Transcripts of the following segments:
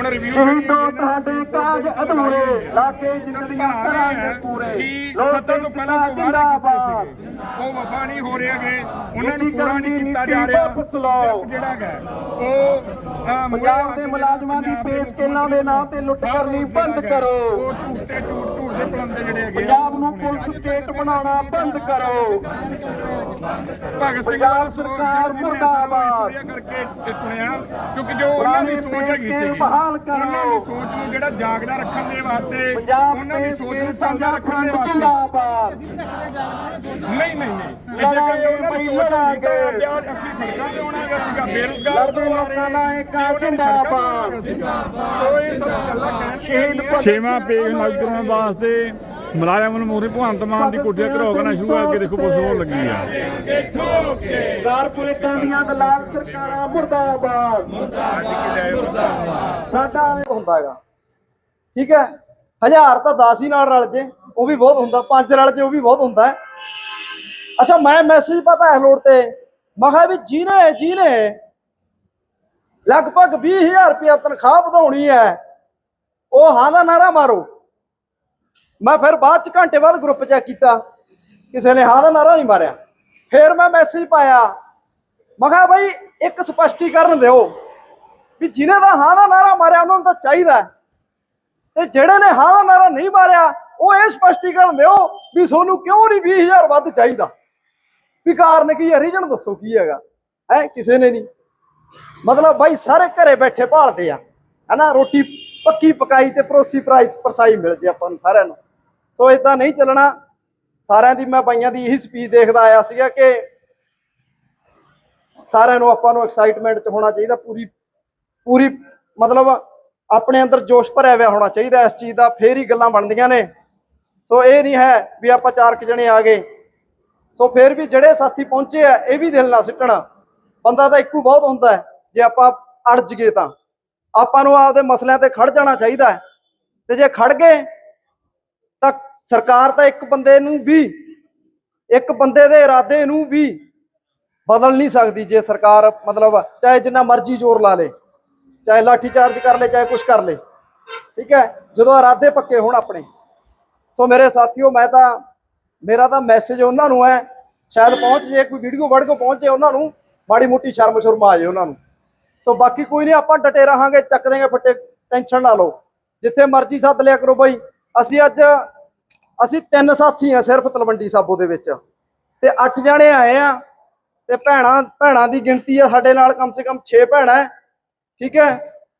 ਹੁਣ ਰਿਵਿਊ ਸ਼ਹੀਦੋ ਤੁਹਾਡੇ ਕਾਜ ਅਧੂਰੇ ਲਾਕੇ ਜ਼ਿੰਦਗੀਆਂ ਕਰਾਂਗੇ ਪੂਰੇ। ਕਿ ਸੱਤਾ ਤੋਂ ਪਹਿਲਾਂ ਜੋ ਵਾਅਦੇ ਕੀਤੇ ਸੀਗੇ। ਹੋ ਰਹੇ ਹੈਗੇ ਉਹਨਾਂ ਨੂੰ ਪੂਰਾ ਨਹੀਂ ਕੀਤਾ ਜਾ ਰਿਹਾ। ਵਾਪਸ ਲਓ। ਸਿਰਫ ਜਿਹੜਾ ਹੈਗਾ ਉਹ ਪੰਜਾਬ ਦੇ ਮੁਲਾਜ਼ਮਾਂ ਦੀ ਪੇ ਸਕੇਲਾਂ ਦੇ ਨਾਂ ਤੇ ਲੁੱਟ ਕਰਨੀ ਬੰਦ ਕਰੋ। ਉਹ ਝੂਠ ਤੇ ਝੂਠ ਝੂਠ ਦੇ ਪਲੰਦੇ ਜਿਹੜੇ ਹੈਗੇ ਆ। ਪੰਜਾਬ ਨੂੰ ਪੁਲਿਸ ਸਟੇਟ ਬਣਾਉਣਾ ਬੰਦ ਕਰੋ। ਭਗਤ ਸਿੰਘ ਦਾ ਸਰਕਾਰ ਮੁਰਦਾਬਾਦ। ਕਰਕੇ ਚੁਣਿਆ ਕਿਉਂਕਿ ਜੋ ਉਹਨਾਂ ਦੀ ਸੋਚ ਹੈਗੀ ਸੀ ਬਹਾਲ ਕਰੋ। ਉਹਨਾਂ ਦੀ ਸੋਚ ਨੂੰ ਜਿਹੜਾ ਜਾਗਦਾ ਰੱਖਣ ਦੇ ਵਾਸਤੇ ਉਹਨਾਂ ਦੇ ਸੋਚ ਨੂੰ ਤਾਜ਼ਾ ਰੱਖਣ ਦੇ ਵਾਸਤੇ। ਨਹੀਂ ਨਹੀਂ ਉਹਨਾਂ ਦੀ ਸੋਚ ਲੜਾਂਗੇ। ਹੁੰਦੀ ਤਾਂ ਅੱਜ ਅਸੀਂ ਸੜਕਾਂ ਤੇ ਆਉਣਾ ਹੈਗਾ ਸੀਗਾ ਬੇਰੁਜ਼ਗਾਰ ਲੜਦੇ ਲੋਕਾਂ ਦਾ ਇੱਕ ਜਿੰਦਾਬਾਦ। ਸੋ ਇਹ ਸਭ ਗੱਲਾਂ ਕਹਿਣ ਸ਼ਹੀਦ ਭਗਤ ਛੇਵਾਂ ਪੇਜ ਲਾਗੂ ਕਰਾਉਣ ਵਾਸਤੇ ਮੁਲਾਜ਼ਮ ਨੂੰ ਮੋਰੇ ਭਗਵੰਤ ਮਾਨ ਦੀ ਕੁੱਟਿਆ ਘਰੋ ਕਰਨਾ ਸ਼ੁਰੂ ਕਰਕੇ ਦੇਖੋ ਪੁਲਿਸ ਹੋਣ ਲੱਗੀ ਆ। ਕਾਰਪੋਰੇਟਾਂ ਦੀਆਂ ਦਲਾਲ ਸਰਕਾਰਾਂ ਮੁਰਦਾਬਾਦ। ਸਾਡਾ ਹੁੰਦਾ ਹੈਗਾ। ਠੀਕ ਹੈ? ਹਜ਼ਾਰ ਤਾਂ 10 ਹੀ ਨਾਲ ਰਲ ਜੇ ਉਹ ਵੀ ਬਹੁਤ ਹੁੰਦਾ। ਪੰਜ ਰਲ ਜੇ ਉਹ ਵੀ ਬਹੁਤ ਹੁੰਦਾ ਹੈ। ਅੱਛਾ, ਮੈਂ ਮੈਸੇਜ ਪਤਾ ਹੈ ਲੋੜ ਤੇ। ਮੈਂ ਕਿਹਾ ਵੀ ਜਿਹਨੇ ਜਿਹਨੇ ਲਗਭਗ 20000 ਰੁਪਇਆ ਤਨਖਾਹ ਵਧਾਉਣੀ ਹੈ। ਉਹ ਹਾਂ ਦਾ ਨਾਰਾ ਮਾਰੋ। ਮੈਂ ਫਿਰ ਬਾਅਦ ਚ ਘੰਟੇ ਬਾਅਦ ਗਰੁੱਪ ਚੈੱਕ ਕੀਤਾ। ਕਿਸੇ ਨੇ ਹਾਂ ਦਾ ਨਾਰਾ ਨਹੀਂ ਮਾਰਿਆ। ਫਿਰ ਮੈਂ ਮੈਸੇਜ ਪਾਇਆ। ਮੈਂ ਕਿਹਾ ਬਾਈ, ਇੱਕ ਸਪਸ਼ਟੀਕਰਨ ਦਿਓ। ਵੀ ਜਿਹਨੇ ਦਾ ਹਾਂ ਦਾ ਨਾਰਾ ਮਾਰਿਆ, ਉਹਨਾਂ ਨੂੰ ਤਾਂ ਚਾਹੀਦਾ ਹੈ। ਤੇ ਜਿਹੜੇ ਨੇ ਹਾਂ ਦਾ ਨਾਰਾ ਨਹੀਂ ਮਾਰਿਆ, ਉਹ ਇਹ ਸਪਸ਼ਟੀਕਰਨ ਦਿਓ ਵੀ ਤੁਹਾਨੂੰ ਕਿਉਂ ਨਹੀਂ 20000 ਵੱਧ ਚਾਹੀਦਾ। ਵੀ ਕਾਰਨ ਕੀ ਹੈ? ਰੀਜਨ ਦੱਸੋ ਕੀ ਹੈਗਾ? ਹੈ? ਕਿਸੇ ਨੇ ਨਹੀਂ। ਮਤਲਬ ਬਾਈ, ਸਾਰੇ ਘਰੇ ਬੈਠੇ ਭਾਲਦੇ ਆ। ਹਨਾ, ਰੋਟੀ ਪੱਕੀ ਪਕਾਈ ਤੇ ਪਰੋਸੀ ਪ੍ਰਾਈਸ ਪਰਸਾਈ ਮਿਲ ਜੇ ਆਪਾਂ ਨੂੰ ਸਾਰਿਆਂ ਨੂੰ। ਸੋ ਇਦਾਂ ਨਹੀਂ ਚੱਲਣਾ। ਸਾਰਿਆਂ ਦੀ, ਮੈਂ ਬਾਈਆਂ ਦੀ ਇਹੀ ਸਪੀਚ ਦੇਖਦਾ ਆਇਆ ਸੀਗਾ ਕਿ ਸਾਰਿਆਂ ਨੂੰ ਆਪਾਂ ਨੂੰ ਐਕਸਾਈਟਮੈਂਟ ਚ ਹੋਣਾ ਚਾਹੀਦਾ, ਪੂਰੀ ਪੂਰੀ ਮਤਲਬ ਆਪਣੇ ਅੰਦਰ ਜੋਸ਼ ਭਰਿਆ ਹੋਇਆ ਹੋਣਾ ਚਾਹੀਦਾ ਇਸ ਚੀਜ਼ ਦਾ। ਫੇਰ ਹੀ ਗੱਲਾਂ ਬਣਦੀਆਂ ਨੇ। ਸੋ ਇਹ ਨਹੀਂ ਹੈ ਵੀ ਆਪਾਂ ਚਾਰ ਕੁ ਜਣੇ ਆ ਗਏ। ਸੋ ਫਿਰ ਵੀ ਜਿਹੜੇ ਸਾਥੀ ਪਹੁੰਚੇ ਆ, ਇਹ ਵੀ ਦਿਲ ਨਾ ਸਿੱਟਣਾ। ਬੰਦਾ ਤਾਂ ਇੱਕੋ ਬਹੁਤ ਹੁੰਦਾ ਹੈ, ਜੇ ਆਪਾਂ ਅੜ ਜਗੇ ਤਾਂ। ਆਪਾਂ ਨੂੰ ਆਪਦੇ ਮਸਲਿਆਂ ਤੇ ਖੜ ਜਾਣਾ ਚਾਹੀਦਾ ਹੈ। ਤੇ ਜੇ ਖੜ ਗਏ, ਤਾਂ ਸਰਕਾਰ ਤਾਂ ਇੱਕ ਬੰਦੇ ਨੂੰ ਵੀ, ਇੱਕ ਬੰਦੇ ਦੇ ਇਰਾਦੇ ਨੂੰ ਵੀ ਬਦਲ ਨਹੀਂ ਸਕਦੀ ਜੇ ਸਰਕਾਰ ਮਤਲਬ ਚਾਹੇ ਜਿੰਨਾ ਮਰਜ਼ੀ ਜ਼ੋਰ ਲਾ ਲੇ, ਚਾਹੇ ਲਾਠੀ ਚਾਰਜ ਕਰ ਲੇ, ਚਾਹੇ ਕੁਝ ਕਰ ਲੇ। ਠੀਕ ਹੈ? ਜਦੋਂ ਇਰਾਦੇ ਪੱਕੇ ਹੋਣ ਆਪਣੇ। ਸੋ ਮੇਰੇ ਸਾਥੀਓ, ਮੈਂ ਤਾਂ ਮੇਰਾ ਤਾਂ ਮੈਸੇਜ ਉਹਨਾਂ ਨੂੰ ਹੈ। ਸ਼ਾਇਦ ਪਹੁੰਚ ਜੇ, ਕੋਈ ਵੀਡੀਓ ਵੜ ਕੇ ਪਹੁੰਚ ਜੇ ਉਹਨਾਂ ਨੂੰ, ਮਾੜੀ ਮੋਟੀ ਸ਼ਰਮ ਸ਼ਰਮ ਆ ਜੇ ਉਹਨਾਂ ਨੂੰ। ਸੋ ਬਾਕੀ ਕੋਈ ਨਹੀਂ, ਆਪਾਂ ਡਟੇ ਰਹਾਂਗੇ, ਚੱਕ ਦੇਂਗੇ ਫੱਟੇ ਟੈਨਸ਼ਨ ਨਾ ਲਓ। ਜਿੱਥੇ ਮਰਜ਼ੀ ਸੱਦ ਲਿਆ ਕਰੋ ਬਾਈ। ਅਸੀਂ ਅੱਜ, ਅਸੀਂ ਤਿੰਨ ਸਾਥੀ ਆ ਸਿਰਫ ਤਲਵੰਡੀ ਸਾਬੋ ਦੇ ਵਿੱਚ। ਤੇ 8 ਜਣੇ ਆਏ ਆ। ਤੇ ਭੈਣਾਂ ਭੈਣਾਂ ਦੀ ਗਿਣਤੀ ਆ ਸਾਡੇ ਨਾਲ ਕਮ ਸੇ ਕਮ 6 ਭੈਣਾਂ ਠੀਕ ਹੈ?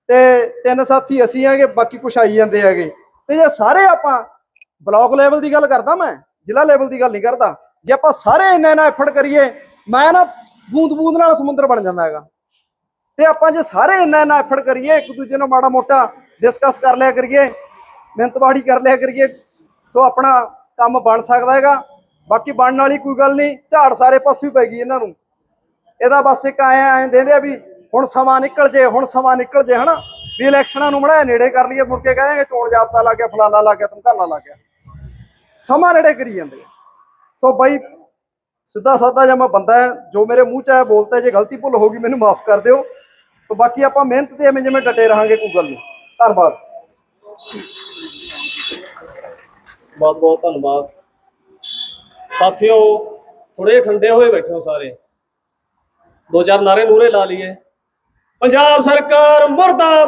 ਤੇ ਤਿੰਨ ਸਾਥੀ ਅਸੀਂ ਆਗੇ ਬਾਕੀ ਕੁਛ ਆਈ ਜਾਂਦੇ ਹੈਗੇ। ਤੇ ਜੇ ਸਾਰੇ ਆਪਾਂ ਬਲਾਕ ਲੈਵਲ ਦੀ ਗੱਲ ਕਰਦਾ ਮੈਂ। ਜ਼ਿਲ੍ਹਾ ਲੈਵਲ ਦੀ ਗੱਲ ਨਹੀਂ ਕਰਦਾ। ਜੇ ਆਪਾਂ ਸਾਰੇ ਇੰਨਾ ਇੰਨਾ ਐਫਰਟ ਕਰੀਏ, ਮੈਂ ਨਾ ਬੂੰਦ ਬੂੰਦ ਨਾਲ ਸਮੁੰਦਰ ਬਣ ਜਾਂਦਾ ਹੈਗਾ। ਤੇ ਆਪਾਂ ਜੇ ਸਾਰੇ ਇੰਨਾ ਇੰਨਾ ਐਫਰਟ ਕਰੀਏ, ਇੱਕ ਦੂਜੇ ਨਾਲ ਮਾੜਾ ਮੋਟਾ ਡਿਸਕਸ ਕਰ ਲਿਆ ਕਰੀਏ ਮਿਹਨਤਬਾੜੀ ਕਰ ਲਿਆ ਕਰੀਏ, ਸੋ ਆਪਣਾ ਕੰਮ ਬਣ ਸਕਦਾ ਹੈਗਾ। ਬਾਕੀ ਬਣਨ ਵਾਲੀ ਕੋਈ ਗੱਲ ਨਹੀਂ, ਝਾੜ ਸਾਰੇ ਪਾਸੇ ਪੈ ਗਈ ਇਹਨਾਂ ਨੂੰ। ਇਹਦਾ ਬਸ ਇੱਕ ਆਏ ਐਂ ਦੇਂਦੇ ਆ ਵੀ ਹੁਣ ਸਮਾਂ ਨਿਕਲ ਜੇ, ਹੁਣ ਸਮਾਂ ਨਿਕਲ ਜੇ, ਹਨਾ? ਵੀ ਇਲੈਕਸ਼ਨਾਂ ਨੂੰ ਮੜਾ ਨੇੜੇ ਕਰ ਲਈਏ, ਮੁੜ ਕੇ ਕਹਿੰਦੇ ਚੋਣ ਜਾਬਤਾ ਲੱਗ ਗਿਆ ਫਲਾਣਾ ਲੱਗ ਗਿਆ ਧਮਕਾਨਾ ਲੱਗ ਗਿਆ। ਸਮਾਂ ਨੇੜੇ ਕਰੀ ਜਾਂਦੇ ਆ। ਸੋ ਬਾਈ, ਸਿੱਧਾ ਸਾਦਾ ਜਿਹਾ ਮੈਂ ਬੰਦਾ ਜੋ ਮੇਰੇ ਮੂੰਹ ਚ ਆਇਆ ਬੋਲਤਾ ਜੇ ਗਲਤੀ ਭੁੱਲ ਹੋ ਗਈ, ਮੈਨੂੰ ਮਾਫ ਕਰ ਦਿਓ। ਸੋ ਬਾਕੀ ਆਪਾਂ ਮਿਹਨਤ ਤੇ ਐਵੇਂ ਜਿਵੇਂ ਡਟੇ ਰਹਾਂਗੇ, ਕੋਈ ਗੱਲ ਨਹੀਂ। ਧੰਨਵਾਦ। ਬਹੁਤ ਬਹੁਤ ਧੰਨਵਾਦ। ਸਾਥੀਓ ਥੋੜੇ ਠੰਡੇ ਹੋਏ ਬੈਠੇ ਹੋ ਸਾਰੇ। ਦੋ ਚਾਰ ਨਾਰੇ ਨੂਰੇ ਲਾ ਲਈਏ। ਪੰਜਾਬ ਸਰਕਾਰ ਮੁਰਦਾ